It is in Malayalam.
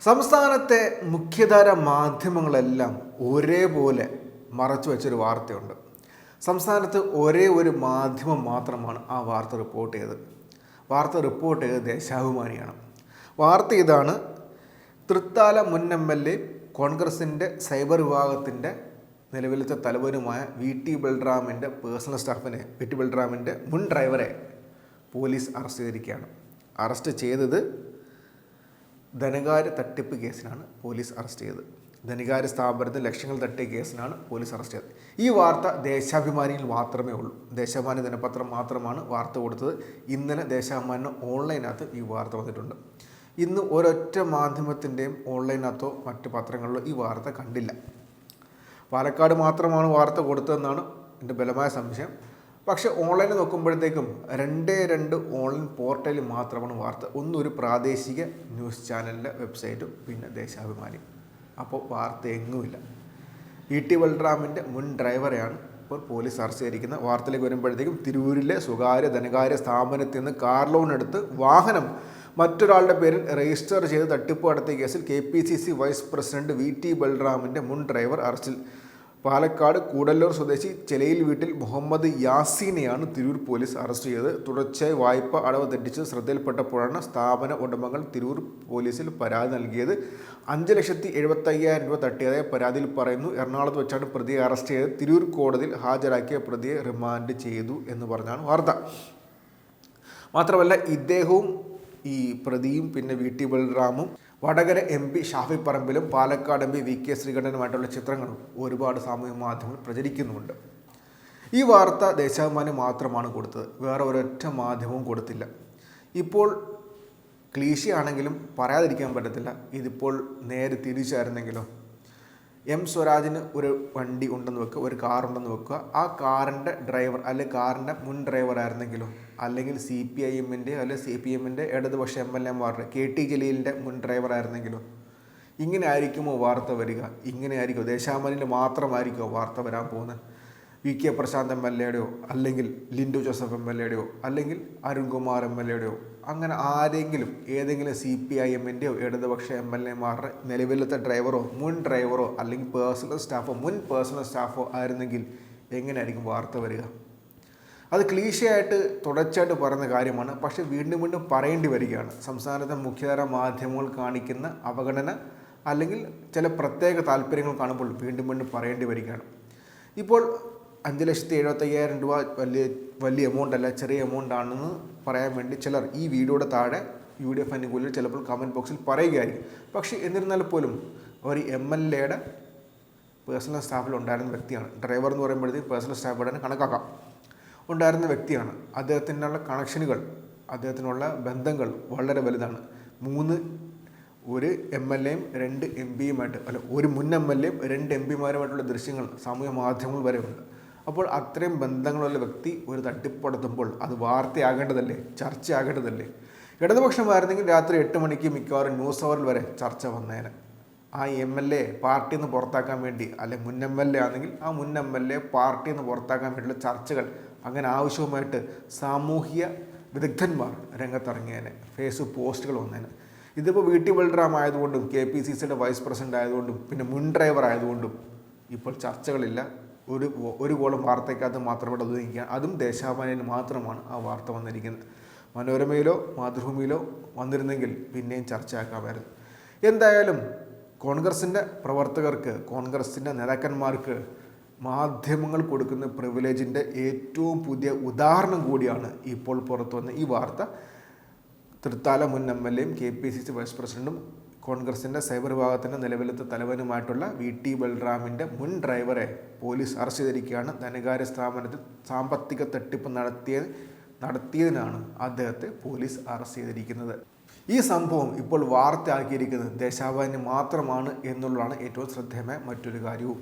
സംസ്ഥാനത്തെ മുഖ്യധാര മാധ്യമങ്ങളെല്ലാം ഒരേപോലെ മറച്ചു വെച്ചൊരു വാർത്തയുണ്ട്. സംസ്ഥാനത്ത് ഒരേ ഒരു മാധ്യമം മാത്രമാണ് ആ വാർത്ത റിപ്പോർട്ട് ചെയ്തത്. വാർത്ത റിപ്പോർട്ട് ചെയ്തത് ദേശാഭിമാനിയാണ് വാർത്ത ഇതാണ് തൃത്താല മുൻ എം എൽ എ കോൺഗ്രസിന്റെ സൈബർ വിഭാഗത്തിന്റെ നിലവിലത്തെ തലവനുമായ വി ടി ബൽറാമിന്റെ പേഴ്സണൽ സ്റ്റാഫിനെ വി ടി ബൽറാമിന്റെ മുൻ ഡ്രൈവറെ പോലീസ് അറസ്റ്റ് ചെയ്തിരിക്കുകയാണ്. അറസ്റ്റ് ചെയ്തത് ധനകാര്യ തട്ടിപ്പ് കേസിനാണ് പോലീസ് അറസ്റ്റ് ചെയ്തത്. ധനകാര്യ സ്ഥാപനത്തിൽ ലക്ഷങ്ങൾ തട്ടിയ കേസിനാണ് പോലീസ് അറസ്റ്റ് ചെയ്തത്. ഈ വാർത്ത ദേശാഭിമാനിയിൽ മാത്രമേ ഉള്ളൂ. ദേശാഭിമാനി ദിനപത്രം മാത്രമാണ് വാർത്ത കൊടുത്തത്. ഇന്നലെ ദേശാഭിമാനിന് ഓൺലൈനകത്ത് ഈ വാർത്ത വന്നിട്ടുണ്ട്. ഇന്ന് ഒരൊറ്റ മാധ്യമത്തിന്റെയും ഓൺലൈനകത്തോ മറ്റ് പത്രങ്ങളിലോ ഈ വാർത്ത കണ്ടില്ല. പാലക്കാട് മാത്രമാണ് വാർത്ത കൊടുത്തതെന്നാണ് എന്റെ ബലമായ സംശയം. പക്ഷേ ഓൺലൈനിൽ നോക്കുമ്പോഴത്തേക്കും രണ്ടേ രണ്ട് ഓൺലൈൻ പോർട്ടലിൽ മാത്രമാണ് വാർത്ത. ഒന്നൊരു പ്രാദേശിക ന്യൂസ് ചാനലിന്റെ വെബ്സൈറ്റും പിന്നെ ദേശാഭിമാനി അപ്പോൾ വാർത്ത എങ്ങുമില്ല. ഇ ടി ബൽറാമിന്റെ മുൻ ഡ്രൈവറെയാണ് ഇപ്പോൾ പോലീസ് അറസ്റ്റ് ചെയ്തിരിക്കുന്നത് വാർത്തയിലേക്ക് വരുമ്പോഴത്തേക്കും തിരൂരിലെ സ്വകാര്യ ധനകാര്യ സ്ഥാപനത്തിൽ നിന്ന് കാർ ലോൺ എടുത്ത് വാഹനം മറ്റൊരാളുടെ പേരിൽ രജിസ്റ്റർ ചെയ്ത് തട്ടിപ്പ് നടത്തിയ കേസിൽ K P C C vice president V T ബൽറാമിന്റെ മുൻ ഡ്രൈവർ അറസ്റ്റിൽ പാലക്കാട് കൂടല്ലൂർ സ്വദേശി ചെലയിൽ വീട്ടിൽ മുഹമ്മദ് യാസീനെയാണ് തിരൂർ പോലീസ് അറസ്റ്റ് ചെയ്തത്. തുടർച്ചയായി വായ്പ അടവ് തെറ്റിച്ച് ശ്രദ്ധയിൽപ്പെട്ടപ്പോഴാണ് സ്ഥാപന ഉടമകൾ തിരൂർ പോലീസിൽ പരാതി നൽകിയത്. അഞ്ച് ലക്ഷത്തി എഴുപത്തയ്യായിരം രൂപ തട്ടിയതായി പരാതിയിൽ പറയുന്നു. എറണാകുളത്ത് വെച്ചാണ് പ്രതിയെ അറസ്റ്റ് ചെയ്ത് തിരൂർ കോടതിയിൽ ഹാജരാക്കിയ പ്രതിയെ റിമാൻഡ് ചെയ്തു എന്ന് പറഞ്ഞാണ് വാർത്ത. മാത്രമല്ല ഇദ്ദേഹവും ഈ പ്രതിയും പിന്നെ വി ടി ബൽറാമും വടകര എം പി ഷാഫി പറമ്പിലും Palakkad M P V K ശ്രീകണ്ഠനുമായിട്ടുള്ള ചിത്രങ്ങളും ഒരുപാട് സാമൂഹ്യ മാധ്യമങ്ങൾ പ്രചരിക്കുന്നുമുണ്ട്. ഈ വാർത്ത ദേശാഭിമാനി മാത്രമാണ് കൊടുത്തത്. വേറെ ഒരൊറ്റ മാധ്യമവും കൊടുത്തില്ല. ഇപ്പോൾ ക്ലീശയാണെങ്കിലും പറയാതിരിക്കാൻ പറ്റത്തില്ല. ഇതിപ്പോൾ നേരെ തിരിച്ചായിരുന്നെങ്കിലോ? എം സ്വരാജിന് ഒരു വണ്ടി ഉണ്ടെന്ന് വെക്കുക ഒരു കാർ ഉണ്ടെന്ന് വെക്കുക. ആ കാറിന്റെ ഡ്രൈവർ അല്ലെങ്കിൽ കാറിന്റെ മുൻ ഡ്രൈവർ ആയിരുന്നെങ്കിലോ അല്ലെങ്കിൽ സി പി ഐ എമ്മിന്റെ അല്ലെങ്കിൽ സി പി എമ്മിന്റെ ഇടതുപക്ഷ എം എൽ എമാരുടെ കെ ടി ജലീലിന്റെ മുൻ ഡ്രൈവർ ആയിരുന്നെങ്കിലോ. ഇങ്ങനെ ആയിരിക്കുമോ വാർത്ത വരിക? ഇങ്ങനെ ആയിരിക്കുമോ? ദേശാമനിൽ മാത്രമായിരിക്കുമോ വാർത്ത വരാൻ പോകുന്നത്? V K Prashanth M L എയുടെയോ അല്ലെങ്കിൽ ലിൻഡു ജോസഫ് എം എൽ എയുടെയോ അല്ലെങ്കിൽ അരുൺകുമാർ എം എൽ എയുടെയോ അങ്ങനെ ആരെങ്കിലും ഏതെങ്കിലും സി പി ഐ എമ്മിന്റെയോ ഇടതുപക്ഷ എം എൽ എമാരുടെ നിലവിലത്തെ ഡ്രൈവറോ മുൻ ഡ്രൈവറോ അല്ലെങ്കിൽ പേഴ്സണൽ സ്റ്റാഫോ മുൻ പേഴ്സണൽ സ്റ്റാഫോ ആയിരുന്നെങ്കിൽ എങ്ങനെയായിരിക്കും വാർത്ത വരിക? അത് ക്ലീശയായിട്ട് തുടർച്ചയായിട്ട് പറയുന്ന കാര്യമാണ്. പക്ഷേ വീണ്ടും വീണ്ടും പറയേണ്ടി വരികയാണ്. സംസ്ഥാനത്തെ മുഖ്യധാര മാധ്യമങ്ങൾ കാണിക്കുന്ന അവഗണന അല്ലെങ്കിൽ ചില പ്രത്യേക താല്പര്യങ്ങൾ കാണുമ്പോൾ വീണ്ടും വീണ്ടും പറയേണ്ടി വരികയാണ്. ഇപ്പോൾ അഞ്ച് ലക്ഷത്തി എഴുപത്തയ്യായിരം രൂപ വലിയ വലിയ എമൗണ്ട് അല്ല ചെറിയ എമൗണ്ട് ആണെന്ന് പറയാൻ വേണ്ടി ചിലർ ഈ വീഡിയോയുടെ താഴെ യു ഡി എഫ് അനുകൂലിൽ ചിലപ്പോൾ കമന്റ് ബോക്സിൽ പറയുകയായിരിക്കും. പക്ഷേ എന്നിരുന്നാൽ പോലും ഒരു എം എൽ എയുടെ പേഴ്സണൽ സ്റ്റാഫിൽ ഉണ്ടായിരുന്ന വ്യക്തിയാണ്. ഡ്രൈവർ എന്ന് പറയുമ്പോഴത്തേക്ക് പേഴ്സണൽ സ്റ്റാഫ് തന്നെ കണക്കാക്കാം. ഉണ്ടായിരുന്ന വ്യക്തിയാണ്. അദ്ദേഹത്തിനുള്ള കണക്ഷനുകൾ അദ്ദേഹത്തിനുള്ള ബന്ധങ്ങൾ വളരെ വലുതാണ്. മൂന്ന് ഒരു എം എൽ എയും രണ്ട് എം പിയുമായിട്ട് അല്ല ഒരു മുൻ എം എൽ എയും രണ്ട് എം പിമാരുമായിട്ടുള്ള ദൃശ്യങ്ങൾ സാമൂഹ്യ മാധ്യമങ്ങൾ വരെ ഉണ്ട്. അപ്പോൾ അത്രയും ബന്ധങ്ങളുള്ള വ്യക്തി ഒരു തട്ടിപ്പടത്തുമ്പോൾ അത് വാർത്തയാകേണ്ടതല്ലേ? ചർച്ചയാകേണ്ടതല്ലേ? ഇടതുപക്ഷമായിരുന്നെങ്കിൽ രാത്രി എട്ട് മണിക്ക് മിക്കവാറും ന്യൂസ് അവറിൽ വരെ ചർച്ച വന്നേനെ. ആ എം എൽ എ പാർട്ടിയിൽ നിന്ന് പുറത്താക്കാൻ വേണ്ടി അല്ലെ മുൻ എം എൽ എ ആണെങ്കിൽ ആ മുൻ എം എൽ എ പാർട്ടിയിൽ നിന്ന് പുറത്താക്കാൻ വേണ്ടിയുള്ള ചർച്ചകൾ അങ്ങനെ ആവശ്യവുമായിട്ട് സാമൂഹ്യ വിദഗ്ധന്മാർ രംഗത്തിറങ്ങിയതിന് ഫേസ്ബുക്ക് പോസ്റ്റുകൾ വന്നതിന് ഇതിപ്പോൾ വി ടി ബൽറാം ആയതുകൊണ്ടും കെ പി സി സിയുടെ വൈസ് പ്രസിഡന്റ് ആയതുകൊണ്ടും പിന്നെ മുൻ ഡ്രൈവർ ആയതുകൊണ്ടും ഇപ്പോൾ ചർച്ചകളില്ല. ഒരു ഒരു കോളം വാർത്തയ്ക്കകത്ത് മാത്രമേ ഒതുങ്ങിക്കുക അതും ദേശാഭിമാനിയിൽ മാത്രമാണ് ആ വാർത്ത വന്നിരിക്കുന്നത്. മനോരമയിലോ മാതൃഭൂമിയിലോ വന്നിരുന്നെങ്കിൽ പിന്നെയും ചർച്ചയാക്കാമായിരുന്നു. എന്തായാലും കോൺഗ്രസിന്റെ പ്രവർത്തകർക്ക് കോൺഗ്രസിന്റെ നേതാക്കന്മാർക്ക് മാധ്യമങ്ങൾ കൊടുക്കുന്ന പ്രിവിലേജിന്റെ ഏറ്റവും പുതിയ ഉദാഹരണം കൂടിയാണ് ഇപ്പോൾ പുറത്തു വന്ന ഈ വാർത്ത. തൃത്താല മുൻ എം എൽ എയും K P C C vice പ്രസിഡന്റും കോൺഗ്രസിന്റെ സൈബർ വിഭാഗത്തിന്റെ നിലവിലത്തെ തലവനുമായിട്ടുള്ള വി ടി ബൽറാമിന്റെ മുൻ ഡ്രൈവറെ പോലീസ് അറസ്റ്റ് ചെയ്തിരിക്കുകയാണ്. ധനകാര്യ സ്ഥാപനത്തിൽ സാമ്പത്തിക തട്ടിപ്പ് നടത്തിയ നടത്തിയതിനാണ് അദ്ദേഹത്തെ പോലീസ് അറസ്റ്റ് ചെയ്തിരിക്കുന്നത്. ഈ സംഭവം ഇപ്പോൾ വാർത്തയാക്കിയിരിക്കുന്നത് ദേശാഭിമാനി മാത്രമാണ് എന്നുള്ളതാണ് ഏറ്റവും ശ്രദ്ധേയമായ മറ്റൊരു കാര്യവും.